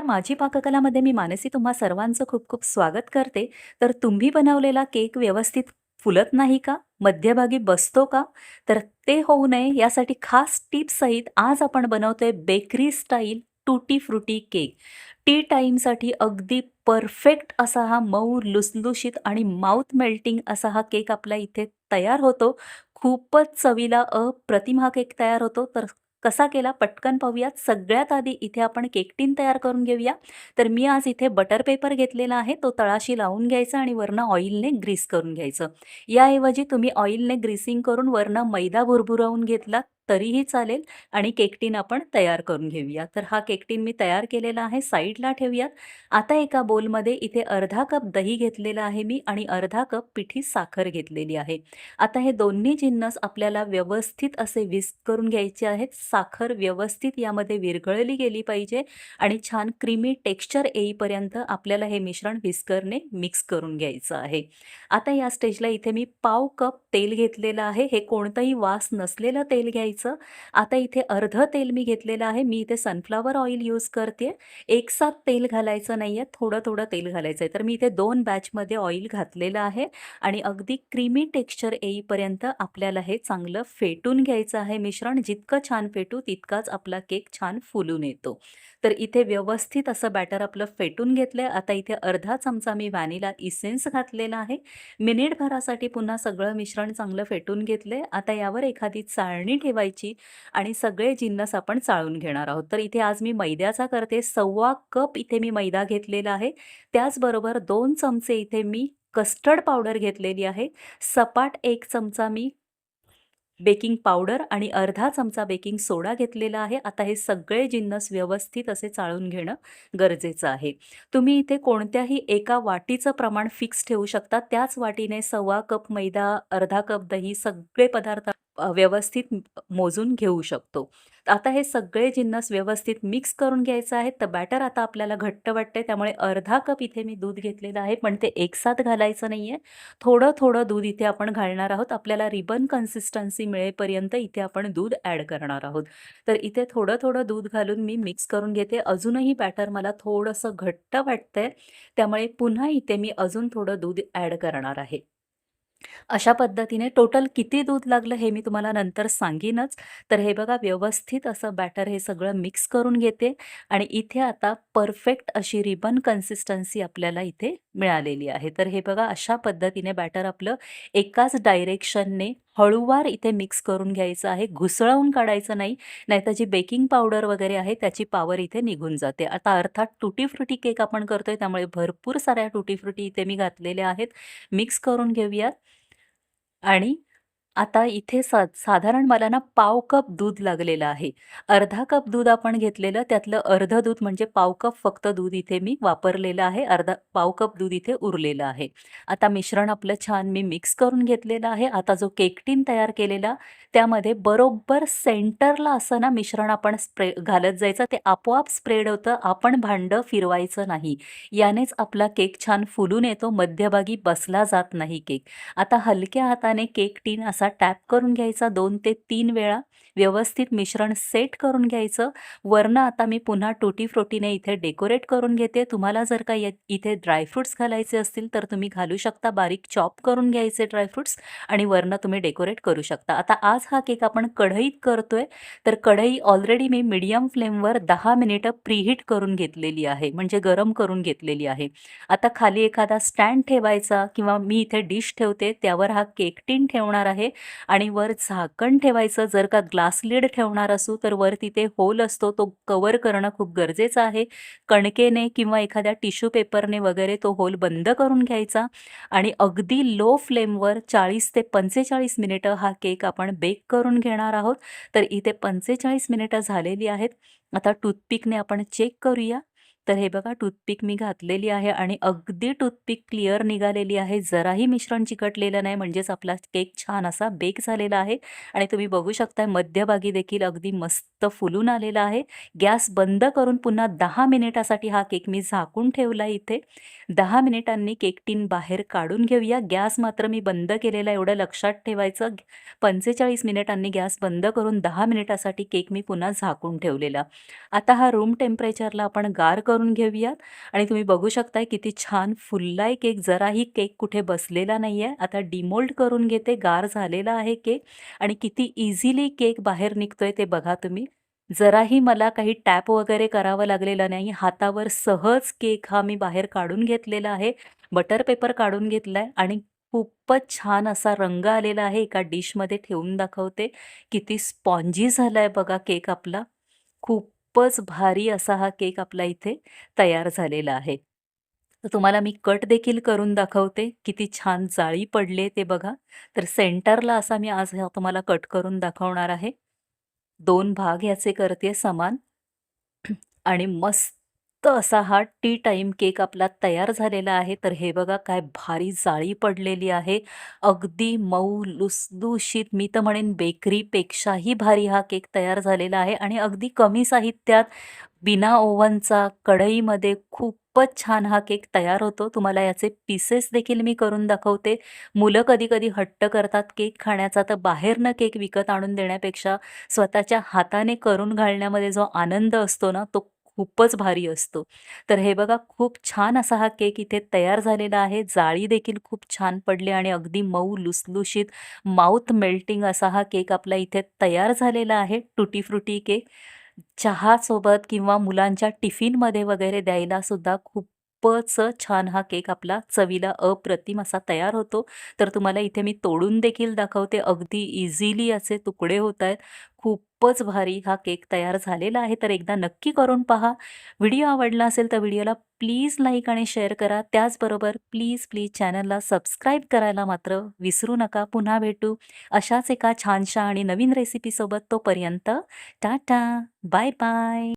नमस्कार. माझी पाककलामध्ये मी मानसी तुम्हा सर्वांचं खूप खूप स्वागत करते. तर तुम्ही बनवलेला केक व्यवस्थित फुलत नाही का? मध्यभागी बसतो का? तर ते होऊ नये. यासाठी खास टिप्ससहित आज आपण बनवतोय bakery style tutti frutti cake. Tea टाईमसाठी अगदी परफेक्ट असा हा मऊ लुसलुशीत आणि माउथ मेल्टिंग असा हा केक आपल्या इथे तयार होतो. खूपच चवीला अप्रतिम हा केक तयार होतो. तर कसा केला पटकन पाहूयात. सगळ्यात आधी इथे आपण केकटीन तयार करून घेऊया. तर मी आज इथे बटर पेपर घेतलेला आहे. तो तळाशी लावून घ्यायचा आणि वरनं ऑइलने ग्रीस करून घ्यायचं. याऐवजी तुम्ही ऑइलने ग्रीसिंग करून वरनं मैदा भुरभुरावून घेतला तरीही चालेल आणि केक टीन आपण तयार करून घेऊया. तर हा केक टीन मी तयार केलेला आहे साईडला ठेवूयात. आता एका बोलमध्ये इथे अर्धा कप दही घेतलेला आहे मी आणि अर्धा कप पिठी साखर घेतलेली आहे. आता हे दोन्ही जिन्नस आपल्याला व्यवस्थित असे विस्क करून घ्यायचे आहेत. साखर व्यवस्थित यामध्ये विरघळली गेली पाहिजे आणि छान क्रीमी टेक्स्चर येईपर्यंत आपल्याला हे मिश्रण विस्करने मिक्स करून घ्यायचं आहे. आता या स्टेजला इथे मी पाव कप तेल घेतलेलं आहे. हे कोणतंही वास नसलेलं तेल घ्यायचं आता इथे अर्धं तेल मी घेतलेलं आहे. मी इथे सनफ्लावर ऑइल यूज करते. एक साथ तेल घालायचं नाही आहे थोडं थोडं तेल घालायचं आहे तर मी इथे दोन बॅचमध्ये ऑइल घातलेलं आहे. आणि अगदी क्रीमी टेक्स्चर येईपर्यंत आपल्याला हे चांगलं फेटून घ्यायचं आहे मिश्रण. जितकं छान फेटू तितकाच आपला केक छान फुलून येतो. तर इथे व्यवस्थित असं बॅटर आपलं फेटून घेतलं आहे आता इथे अर्धा चमचा मी व्हॅनिला इसेन्स घातलेला आहे. मिनिटभरासाठी पुन्हा सगळं मिश्रण चांगलं फेटून घेतलं आहे आता यावर एखादी चाळणी ठेवायची आणि सगळे जिन्नस आपण चाळून घेणार आहोत. तर इथे आज मी मैद्याचा करते. सव्वा कप इथे मी मैदा घेतलेला आहे. त्याचबरोबर दोन चमचे इथे मी कस्टर्ड पावडर घेतलेली आहे. सपाट एक चमचा मी बेकिंग पावडर आणि अर्धा चमचा बेकिंग सोडा घेतलेला आहे. आता हे सगळे जिन्नस व्यवस्थित असे चाळून घेणं गरजेचं आहे. तुम्ही इथे कोणत्याही एका वाटीचं प्रमाण फिक्स ठेवू शकता. त्याच वाटीने सव्वा कप मैदा अर्धा कप दही सगळे पदार्थ व्यवस्थित मोजून घेऊ शकतो. आता हे सगळे जिन्नस व्यवस्थित मिक्स करून घ्यायचं आहे. तर बॅटर आता आपल्याला घट्ट वाटते त्यामुळे अर्धा कप इथे मी दूध घेतलेलं आहे. पण ते एकसाथ घालायचं नाही आहे थोडं थोडं दूध इथे आपण घालणार आहोत. आपल्याला रिबन कन्सिस्टन्सी मिळेपर्यंत इथे आपण दूध ॲड करणार आहोत. तर इथे थोडं थोडं दूध घालून मी मिक्स करून घेते. अजूनही बॅटर मला थोडंसं घट्ट वाटतंय. त्यामुळे पुन्हा इथे मी अजून थोडं दूध ॲड करणार आहे. अशा पद्धतीने टोटल किती दूध लागलं हे मी तुम्हाला नंतर सांगीनच. तर हे बघा व्यवस्थित असं बॅटर हे सगळं मिक्स करून घेते आणि इथे आता परफेक्ट अशी रिबन कन्सिस्टन्सी आपल्याला इथे मिळालेली आहे. तर हे बघा अशा पद्धतीने बॅटर आपलं एकाच डायरेक्शनने हळूवार इथे मिक्स करून घ्यायचं आहे. घुसळवून काढायचं नाही नाहीतर जी बेकिंग पावडर वगैरे आहे त्याची पावर इथे निघून जाते. आता अर्थात तुटी फ्रुटी केक आपण करतोय त्यामुळे भरपूर साऱ्या तुटी फ्रुटी इथे मी घातलेल्या आहेत. मिक्स करून घेऊयात. आणि आता इथे सा साधारण मला ना पाव कप दूध लागलेलं आहे. अर्धा कप दूध आपण घेतलेलं त्यातलं अर्धं दूध म्हणजे पाव कप फक्त दूध इथे मी वापरलेलं आहे अर्धा पाव कप दूध इथे उरलेलं आहे. आता मिश्रण आपलं छान मी मिक्स करून घेतलेलं आहे. आता जो केकटीन तयार केलेला त्यामध्ये बरोबर सेंटरला असं ना मिश्रण आपण स्प्रे घालत जायचं ते आपोआप स्प्रेड होतं आपण भांडं फिरवायचं नाही. यानेच आपला केक छान फुलून येतो मध्यभागी बसला जात नाही केक. आता हलक्या हाताने केक टीन असा टॅप करून घ्यायचा दोन ते तीन वेळा. व्यवस्थित मिश्रण सेट करून घ्यायचं. वरनं आता मी पुन्हा टुटी फ्रोटीने इथे डेकोरेट करून घेते. तुम्हाला जर का इथे ड्रायफ्रुट्स घालायचे असतील तर तुम्ही घालू शकता. बारीक चॉप करून घ्यायचे ड्रायफ्रुट्स आणि वरनं तुम्ही डेकोरेट करू शकता. आता आज हा केक आपण कढईत करतोय. तर कढई ऑलरेडी मी मीडियम फ्लेमवर दहा मिनिटं प्रीहीट करून घेतलेली आहे. म्हणजे गरम करून घेतलेली आहे. आता खाली एखादा स्टँड ठेवायचा किंवा मी इथे डिश ठेवते. त्यावर हा केक टीन ठेवणार आहे. आणि वर झाकण ठेवायचं. जर का ग्लास लीड ठेवणार असू तर वर तिथे होल असतो. तो कवर करणं खूप गरजेचं आहे. कणकेने किंवा एखाद्या टिश्यू पेपरने वगैरे तो होल बंद करून घ्यायचा. आणि अगदी लो फ्लेमवर चाळीस ते पंचेचाळीस मिनिटं हा केक आपण बेक करून घेणार आहोत. तर इथे पंचेचाळीस मिनिटं झालेली आहेत. आता टूथपिकने आपण चेक करूया. तर हे बघा टूथपिक मी घातलेली आहे आणि अगदी टूथपिक क्लिअर निघालेली आहे. जराही मिश्रण चिकटलेलं नाही म्हणजेच आपला केक छान असा बेक झालेला आहे. आणि तुम्ही बघू शकताय मध्यभागी देखील अगदी मस्त फुलून आलेला आहे. गॅस बंद करून पुन्हा दहा मिनिटासाठी हा केक मी झाकून ठेवला इथे. दहा मिनिटांनी केक टीन बाहेर काढून घेऊया. गॅस मात्र मी बंद केलेला एवढं लक्षात ठेवायचं. पंचेचाळीस मिनिटांनी गॅस बंद करून दहा मिनिटासाठी केक मी पुन्हा झाकून ठेवलेला. आता हा रूम टेम्परेचरला आपण गार करून घेऊयात. आणि तुम्ही बघू शकताय किती छान फुललाय केक जराही केक कुठे बसलेला नाही आहे आता डिमोल्ड करून घेते गार झालेला आहे केक. आणि किती इझिली केक बाहेर निघतोय ते बघा तुम्ही. जराही मला काही टॅप वगैरे करावं लागलेलं नाही. हातावर सहज केक हा मी बाहेर काढून घेतलेला आहे. बटर पेपर काढून घेतलाय आणि खूपच छान असा रंग आलेला आहे. एका डिशमध्ये ठेवून दाखवते. किती स्पॉन्जी झालाय बघा केक आपला. खूप खूपच भारी असा हा केक आपला इथे तयार झालेला आहे. तर तुम्हाला मी कट देखील करून दाखवते. किती छान जाळी पडले ते बघा. तर सेंटरला असा मी आज तुम्हाला कट करून दाखवणार आहे. दोन भाग ह्याचे करते समान. आणि मस्त असा हा टी टाईम केक आपला तयार झालेला आहे. तर हे बघा काय भारी जाळी पडलेली आहे. अगदी मऊ लुसलुशीत मी तर म्हणेन बेकरीपेक्षाही भारी हा केक तयार झालेला आहे. आणि अगदी कमी साहित्यात बिना ओव्हनचा कढईमध्ये खूपच छान हा केक तयार होतो. तुम्हाला याचे पीसेस देखील मी करून दाखवते. मुलं कधी कधी हट्ट करतात केक खाण्याचा. तर बाहेरनं केक विकत आणून देण्यापेक्षा स्वतःच्या हाताने करून घालण्यामध्ये जो आनंद असतो ना तो खूपच भारी असतो. तर हे बघा खूप छान असा हा केक इथे तयार झालेला आहे. जाळी देखील खूप छान पडली आणि अगदी मऊ लुसलुशीत माउथ मेल्टिंग असा हा केक आपला इथे तयार झालेला आहे. टुटी फ्रुटी केक. चहासोबत किंवा मुलांच्या टिफिनमध्ये वगैरे द्यायला सुद्धा खूपच छान हा केक आपला चवीला अप्रतिम असा तयार होतो. तर तुम्हाला इथे मी तोडून देखील दाखवते. अगदी इझिली असे तुकडे होत आहेत. खूप खूपच भारी हा केक तयार झालेला आहे. तर एकदा नक्की करून पहा. व्हिडिओ आवडला असेल तर व्हिडिओला प्लीज लाईक आणि शेअर करा. त्याचबरोबर प्लीज प्लीज चॅनलला सबस्क्राईब करायला मात्र विसरू नका. पुन्हा भेटू अशाच एका छानशा आणि नवीन रेसिपीसोबत तोपर्यंत टाटा. Bye bye.